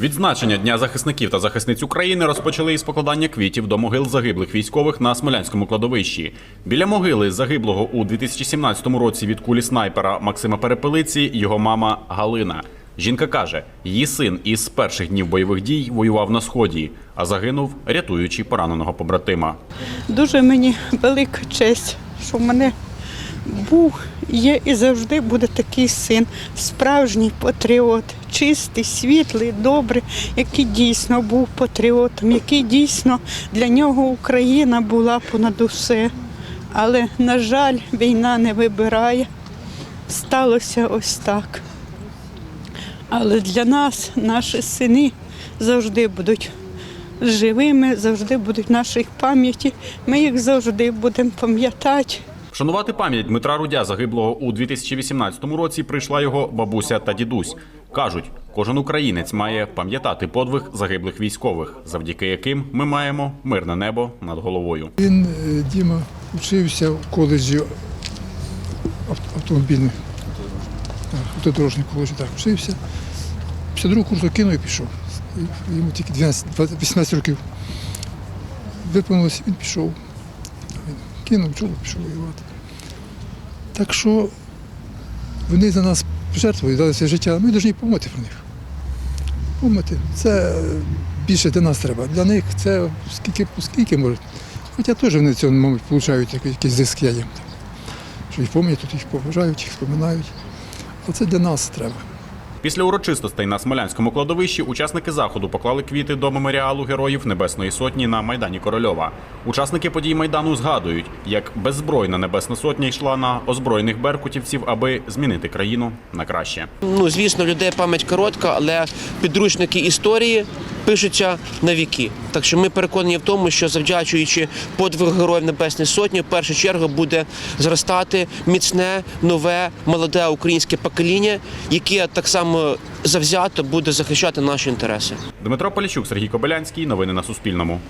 Відзначення Дня захисників та захисниць України розпочали із покладання квітів до могил загиблих військових на Смолянському кладовищі. Біля могили загиблого у 2017 році від кулі снайпера Максима Перепелиці його мама Галина. Жінка каже, її син із перших днів бойових дій воював на сході, а загинув, рятуючи пораненого побратима. Дуже мені велика честь, що мене був, є і завжди буде такий син, справжній патріот, чистий, світлий, добрий, який дійсно був патріотом, який дійсно для нього Україна була понад усе. Але, на жаль, війна не вибирає. Сталося ось так. Але для нас наші сини завжди будуть живими, завжди будуть в нашій пам'яті. Ми їх завжди будемо пам'ятати. Вшанувати пам'ять Дмитра Рудя, загиблого у 2018 році, прийшла його бабуся та дідусь. Кажуть, кожен українець має пам'ятати подвиг загиблих військових, завдяки яким ми маємо мирне небо над головою. Він, е, Діма, вчився в коледжі ав- автомобільний, так, автодорожний коледж, так, вчився. Після другого курсу кинув і пішов. Йому тільки 12, 20, 18 років виповнилося, він пішов. Кинув, чоло, пішов воювати. Так що вони за нас жертвують, дали своє життя, ми повинні помити про них. Помити. Це більше для нас треба. Для них це скільки, скільки може. Хоча теж вони в цьому, мабуть, якийсь- якийсь зиск я їм. Що їх пам'ятають, їх поважають, їх споминають. А це для нас треба. Після урочистостей на Смолянському кладовищі учасники заходу поклали квіти до меморіалу героїв Небесної Сотні на майдані Корольова. Учасники подій майдану згадують, як беззбройна Небесна Сотня йшла на озброєних беркутівців, аби змінити країну на краще. Ну, звісно, людей пам'ять коротка, але підручники історії пишуться на віки. Так що ми переконані в тому, що завдячуючи подвиг героїв Небесної Сотні, в першу чергу буде зростати міцне, нове, молоде українське покоління, яке так само завзято буде захищати наші інтереси. Дмитро Полічук, Сергій Кобилянський. Новини на Суспільному.